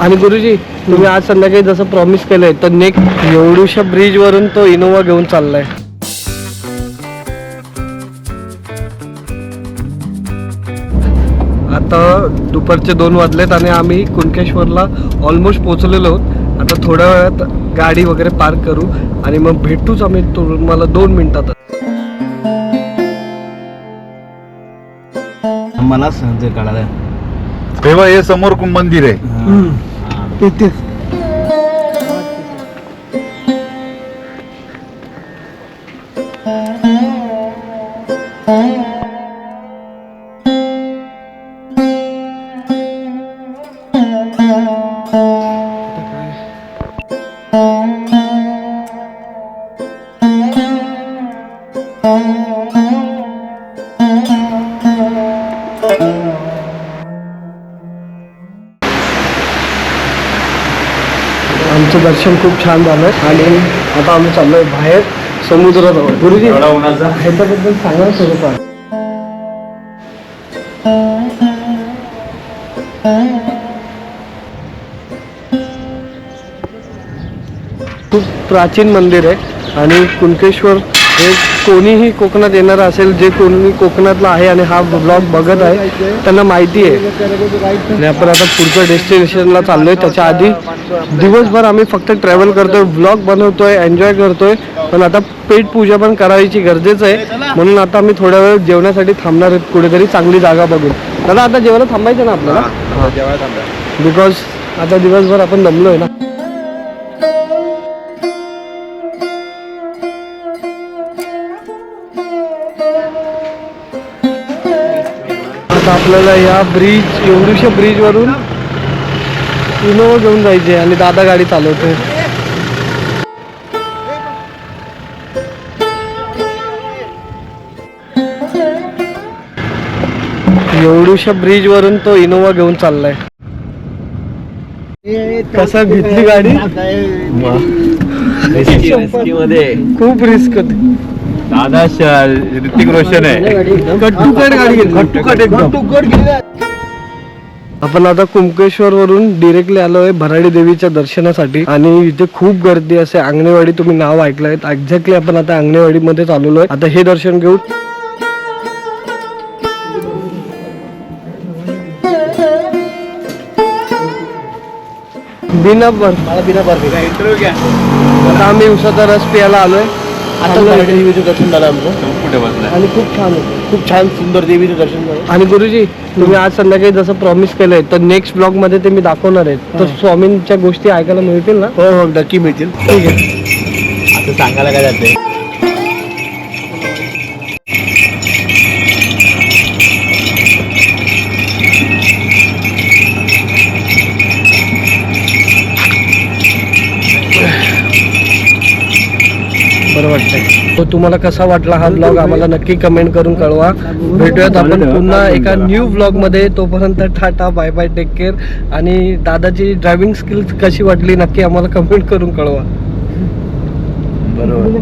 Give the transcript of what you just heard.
आणि गुरुजी तुम्ही आज संध्याकाळी जसं प्रॉमिस केलंय तर नेक्स्ट एवढ्याशा ब्रिज वरून तो इनोवा घेऊन चाललाय. आता दुपारचे दोन वाजलेत आणि आम्ही कुणकेश्वरला ऑलमोस्ट पोहोचलेलो आहोत. आता थोड्या वेळात गाडी वगैरे पार्क करू आणि मग भेटूच आम्ही तुम्हाला दोन मिनिटात. मला सहज काढायला तेव्हा हे समोर कुं- मंदिर आहे. It is. आमचं दर्शन खूप छान झालं आणि आता आम्ही चाललोय बाहेर समुद्राजवळ गुरुजी ह्याच्याबद्दल सांगा थोडंफार. खूप प्राचीन मंदिर आहे आणि कुणकेश्वर हे कोणीही कोकणात येणार असेल जे कोणी कोकणातला आहे आणि हा ब्लॉग बघत आहे त्यांना माहिती आहे. आणि आपण आता पुढच्या डेस्टिनेशनला चाललोय. त्याच्या आधी दिवसभर आम्ही फक्त ट्रॅव्हल करतोय ब्लॉग बनवतोय एन्जॉय करतोय. पण आता पेट पूजा पण करायची गरजेचं आहे. म्हणून आता आम्ही थोड्या वेळ जेवण्यासाठी थांबणार आहेत. कुठेतरी चांगली जागा बघून. दादा आता जेवायला थांबायचं ना आपल्याला? बिकॉज आता दिवसभर आपण दमलोय ना. आता आपल्याला या ब्रिज एवढ्याशा ब्रिजवरून इनोवा घेऊन जायचे आणि दादा गाडी चालवते. एवढ्याशा ब्रिज वरून तो इनोवा घेऊन चाललाय. कसा घेतली गाडी? मध्ये. खूप रिस्क होती. दादा ऋतिक रोशन आहे. कट्टुकट गाडी आपण आता कुंकेश्वर वरून डिरेक्टली आलोय भराडी देवीच्या दर्शनासाठी. आणि इथे खूप गर्दी असे. आंगणेवाडी तुम्ही नाव ऐकलंय एक्झॅक्टली आपण आता आंगणेवाडी मध्ये चाललोय आता हे दर्शन घेऊ. बिना बर मला बिना बर्फी. आता आम्ही उसाचा रस प्यायला आलोय. आता देवीचं दर्शन झालं आमचं. कुठे बसलाय आणि खूप छान होतं खूप छान सुंदर देवीचं दर्शन झालं. आणि गुरुजी तुम्ही आज संध्याकाळी जसं प्रॉमिस केलंय तर नेक्स्ट ब्लॉगमध्ये ते मी दाखवणार आहे. तर स्वामींच्या गोष्टी ऐकायला मिळतील ना? हो हो नक्की मिळतील. ठीक आहे. आता सांगायला काय जाते? बरं वाटतंय. तो तुम्हाला कसा वाटला हा ब्लॉग आम्हाला नक्की कमेंट करून कळवा. भेटूयात आपण पुन्हा एका न्यू ब्लॉगमध्ये. तोपर्यंत tata bye bye take care आणि दादाची ड्रायव्हिंग स्किल्स कशी वाटली नक्की आम्हाला कमेंट करून कळवा. बरोबर.